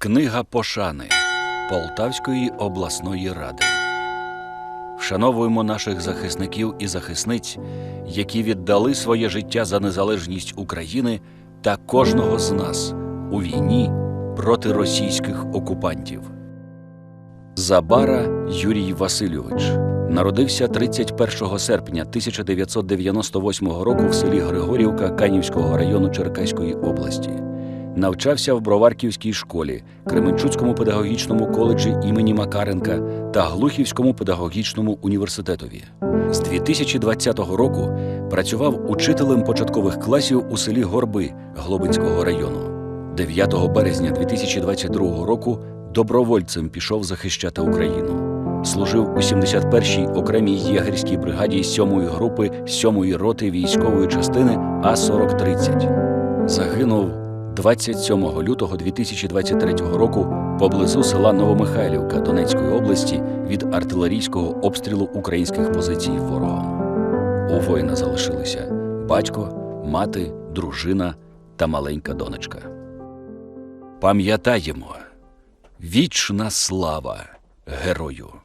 Книга пошани Полтавської обласної ради. Вшановуємо наших захисників і захисниць, які віддали своє життя за незалежність України та кожного з нас у війні проти російських окупантів. Забара Юрій Васильович народився 31 серпня 1998 року в селі Григорівка Канівського району Черкаської області. Навчався в Броварківській школі, Кременчуцькому педагогічному коледжі імені Макаренка та Глухівському педагогічному університетові. З 2020 року працював учителем початкових класів у селі Горби Глобинського району. 9 березня 2022 року добровольцем пішов захищати Україну. Служив у 71-й окремій єгерській бригаді 7-ї групи 7-ї роти військової частини А-4030. Загинув 27 лютого 2023 року поблизу села Новомихайлівка Донецької області від артилерійського обстрілу українських позицій ворогом. У воїна залишилися батько, мати, дружина та маленька донечка. Пам'ятаємо вічна слава герою.